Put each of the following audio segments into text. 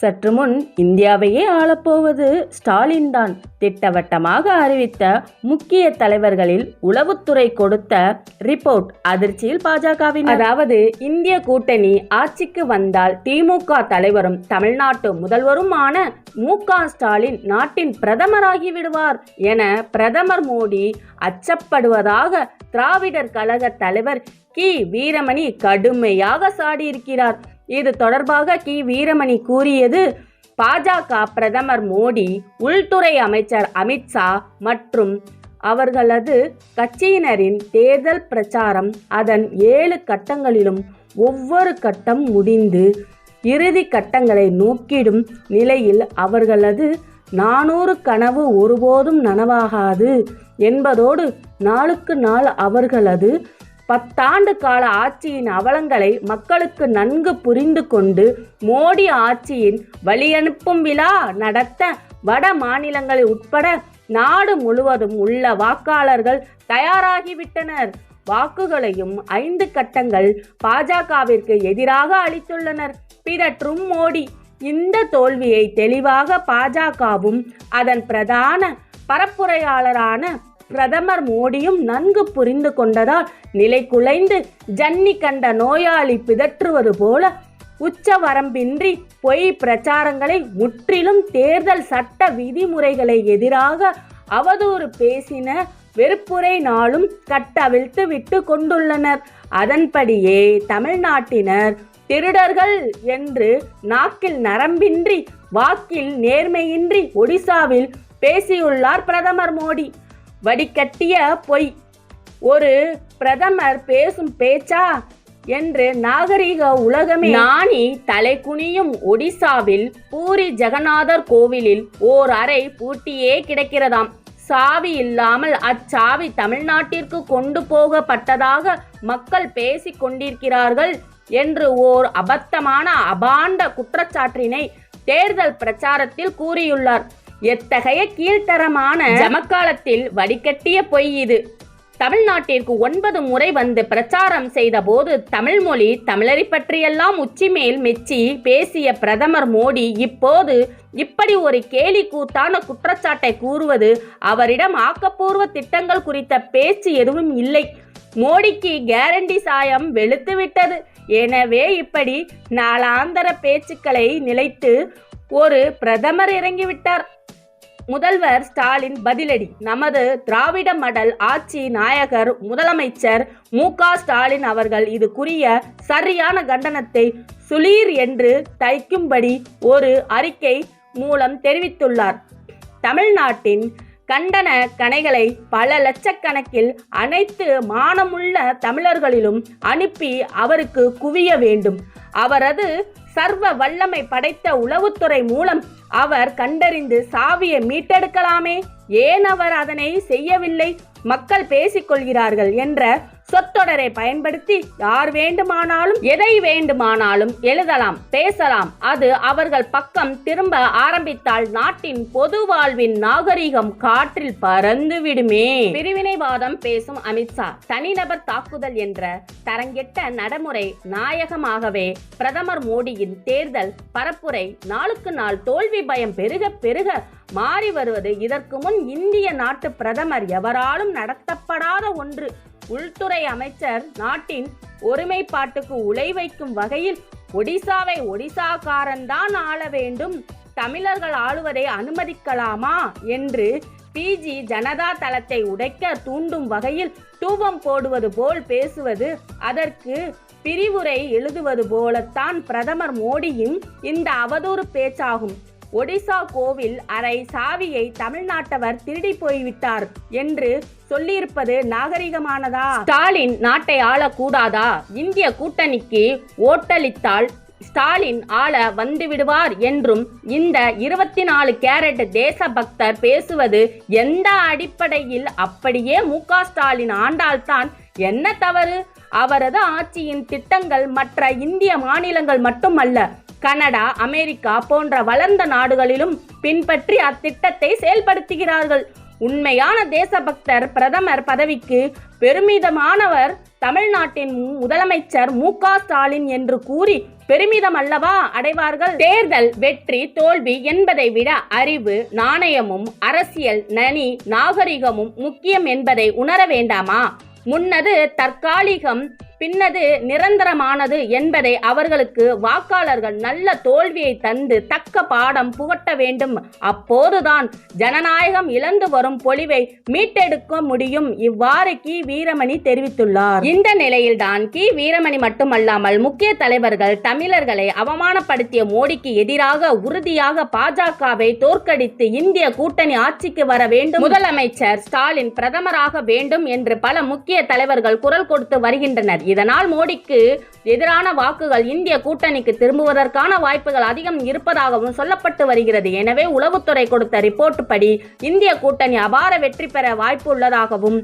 சற்று முன் இந்தியாவையே ஆளப்போவது ஸ்டாலின் தான் திட்டவட்டமாக அறிவித்த முக்கிய தலைவர்களில் உளவுத்துறை கொடுத்த ரிப்போர்ட் அதிர்ச்சியில் பாஜகவின் அதாவது இந்திய கூட்டணி ஆட்சிக்கு வந்தால் திமுக தலைவரும் தமிழ்நாட்டு முதல்வருமான மு க ஸ்டாலின் நாட்டின் பிரதமராகி விடுவார் என பிரதமர் மோடி அச்சப்படுவதாக திராவிடர் கழக தலைவர் கி. வீரமணி கடுமையாக சாடியிருக்கிறார். இது தொடர்பாக கி. வீரமணி கூறியது பாஜக பிரதமர் மோடி உள்துறை அமைச்சர் அமித்ஷா மற்றும் அவர்களது கட்சியினரின் தேர்தல் பிரச்சாரம் அதன் ஏழு கட்டங்களிலும் ஒவ்வொரு கட்டம் முடிந்து இறுதி கட்டங்களை நோக்கிடும் நிலையில் அவர்களது நானூறு கனவு ஒருபோதும் நனவாகாது என்பதோடு நாளுக்கு நாள் அவர்களது பத்தாண்டு கால ஆட்சியின் அவலங்களை மக்களுக்கு நன்கு புரிந்து கொண்டு மோடி ஆட்சியின் வழியனுப்பும் விழா நடத்த வட மாநிலங்களில் உட்பட நாடு முழுவதும் உள்ள வாக்காளர்கள் தயாராகிவிட்டனர். வாக்குகளையும் ஐந்து கட்டங்கள் பாஜகவிற்கு எதிராக அளித்துள்ளனர். பிதற்றும் மோடி இந்த தோல்வியை தெளிவாக பாஜகவும் அதன் பிரதான பரப்புரையாளரான பிரதமர் மோடியும் நன்கு புரிந்து கொண்டதால் நிலை குலைந்து ஜன்னி கண்ட நோயாளி பிதற்றுவது போல உச்ச வரம்பின்றி பொய் பிரச்சாரங்களை முற்றிலும் தேர்தல் சட்ட விதிமுறைகளை எதிராக அவதூறு பேசின வெறுப்புரை நாளும் கட்டவிழ்த்து விட்டு கொண்டுள்ளனர். அதன்படியே தமிழ்நாட்டினர் திருடர்கள் என்று நாக்கில் நரம்பின்றி வாக்கில் நேர்மையின்றி ஒடிசாவில் பேசியுள்ளார் பிரதமர் மோடி. வடிகட்டிய பொய். ஒரு பிரதமர் பேசும் பேச்சா? என்று நாகரிக உலகமே நாணி தலை குனியும் ஒடிசாவில் பூரி ஜெகநாதர் கோவிலில் ஓர் அறை பூட்டியே கிடக்கிறதாம். சாவி இல்லாமல் அச்சாவி தமிழ்நாட்டிற்கு கொண்டு போகப்பட்டதாக மக்கள் பேசிக் கொண்டிருக்கிறார்கள் என்று ஓர் அபத்தமான அபாண்ட குற்றச்சாட்டினை தேர்தல் பிரச்சாரத்தில் கூறியுள்ளார். எத்தகைய கீழ்த்தரமான ஜமக்காலத்தில் வடிகட்டிய பொய் இது. தமிழ்நாட்டிற்கு ஒன்பது முறை வந்து பிரச்சாரம் செய்தபோது தமிழ் மொழி தமிழரை பற்றியெல்லாம் உச்சிமேல் மெச்சி பேசிய பிரதமர் மோடி இப்போது இப்படி ஒரு கேலி கூத்தான குற்றச்சாட்டை கூறுவது அவரிடம் ஆக்கப்பூர்வ திட்டங்கள் குறித்த பேச்சு எதுவும் இல்லை. மோடிக்கு கேரண்டி சாயம் வெளுத்து விட்டது. எனவே இப்படி நாளாந்தர பேச்சுக்களை நிலைத்து ஒரு பிரதமர் இறங்கிவிட்டார். முதல்வர் ஸ்டாலின் பதிலடி. நமது திராவிட மடல் ஆட்சி நாயகர் முதலமைச்சர் மு ஸ்டாலின் அவர்கள் இது குறிய சரியான கண்டனத்தை சுளீர் என்று தைக்கும்படி ஒரு அறிக்கை மூலம் தெரிவித்துள்ளார். தமிழ்நாட்டின் கண்டன கணைகளை பல லட்சக்கணக்கில் அனைத்து மானமுள்ள தமிழர்களிலும் அனுப்பி அவருக்கு குவிய வேண்டும். அவரது சர்வ வல்லமை படைத்த உளவுத்துறை மூலம் அவர் கண்டறிந்து சாவியை மீட்டெடுக்கலாமே? ஏன் அவர் அதனை செய்யவில்லை? மக்கள் பேசிக்கொள்கிறார்கள் என்ற சொற்றொடரை பயன்படுத்தி யார் வேண்டுமானாலும் எதை வேண்டுமானாலும் எழுதலாம் பேசலாம். அது அவர்கள் பக்கம் திரும்ப ஆரம்பித்தால் நாட்டின் பொது வாழ்வின் நாகரிகம் காற்றில் பறந்துவிடுமே. பிரிவினைவாதம் பேசும் அமித்ஷா தனிநபர் தாக்குதல் என்ற தரங்கெட்ட நடைமுறை நாயகமாகவே பிரதமர் மோடியின் தேர்தல் பரப்புரை நாளுக்கு நாள் தோல்வி பயம் பெருக பெருக மாறி வருவது. இதற்கு முன் இந்திய நாட்டு பிரதமர் எவராலும் நடத்தப்படாத ஒன்று. உள்துறை அமைச்சர் நாட்டின் ஒருமைப்பாட்டுக்கு உலை வைக்கும் வகையில் ஒடிசாவை ஒடிசாக்காரன்தான் ஆள வேண்டும். தமிழர்கள் ஆளுவதை அனுமதிக்கலாமா என்று பிஜி ஜனதா தளத்தை உடைக்க தூண்டும் வகையில் தூபம் போடுவது போல் பேசுவது அதற்கு பிரிவுரை எழுதுவது போலத்தான் பிரதமர் மோடியின் இந்த அவதூறு பேச்சாகும். ஒடிசா கோவில் அறை சாவியை தமிழ்நாட்டவர் திருடி போய்விட்டார் என்று சொல்லியிருப்பது நாகரிகமானதா? ஸ்டாலின் நாட்டை ஆளக்கூடாதா? இந்திய கூட்டணிக்கு ஓட்டளித்தால் ஸ்டாலின் ஆள வந்து விடுவார் என்றும் இந்த இருபத்தி நாலு கேரட் தேசபக்தர் பேசுவது எந்த அடிப்படையில்? அப்படியே மு க ஸ்டாலின் ஆண்டால்தான் என்ன தவறு? அவரது ஆட்சியின் திட்டங்கள் மற்ற இந்திய மாநிலங்கள் மட்டுமல்ல கனடா அமெரிக்கா போன்ற வளர்ந்த நாடுகளிலும் பின்பற்றி அத்திட்டத்தை செயல்படுத்துகிறார்கள். உண்மையான தேசபக்தர் பிரதமர் பதவிக்கு பெருமிதமானவர் தமிழ்நாட்டின் முதலமைச்சர் மு ஸ்டாலின் என்று கூறி பெருமிதம் அல்லவா அடைவார்கள். தேர்தல் வெற்றி தோல்வி என்பதை விட அறிவு நாணயமும் அரசியல் நனி நாகரிகமும் முக்கியம் என்பதை உணர வேண்டாமா? முன்னது தற்காலிகம் பின்னது நிரந்தரமானது என்பதை அவர்களுக்கு வாக்காளர்கள் நல்ல தோல்வியை தந்து தக்க பாடம் புகட்ட வேண்டும். அப்போதுதான் ஜனநாயகம் இழந்து வரும் பொலிவை மீட்டெடுக்க முடியும். இவ்வாறு கி. வீரமணி தெரிவித்துள்ளார். இந்த நிலையில்தான் கி. வீரமணி மட்டுமல்லாமல் முக்கிய தலைவர்கள் தமிழர்களை அவமானப்படுத்திய மோடிக்கு எதிராக உறுதியாக பாஜகவை தோற்கடித்து இந்திய கூட்டணி ஆட்சிக்கு வர வேண்டும். முதலமைச்சர் ஸ்டாலின் பிரதமராக வேண்டும் என்று பல முக்கிய தலைவர்கள் குரல் கொடுத்து வருகின்றனர். இதனால் மோடிக்கு எதிரான வாக்குகள் இந்திய கூட்டணிக்கு திரும்புவதற்கான வாய்ப்புகள் அதிகம் இருப்பதாகவும் சொல்லப்பட்டு வருகிறது. எனவே உளவுத்துறை கொடுத்த ரிப்போர்ட் படி இந்திய கூட்டணி அபார வெற்றி பெற வாய்ப்பு உள்ளதாகவும்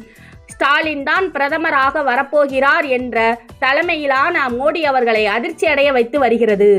ஸ்டாலின் தான் பிரதமராக வரப்போகிறார் என்ற தலைமையிலான மோடி அவர்களை அதிர்ச்சி அடைய வைத்து வருகிறது.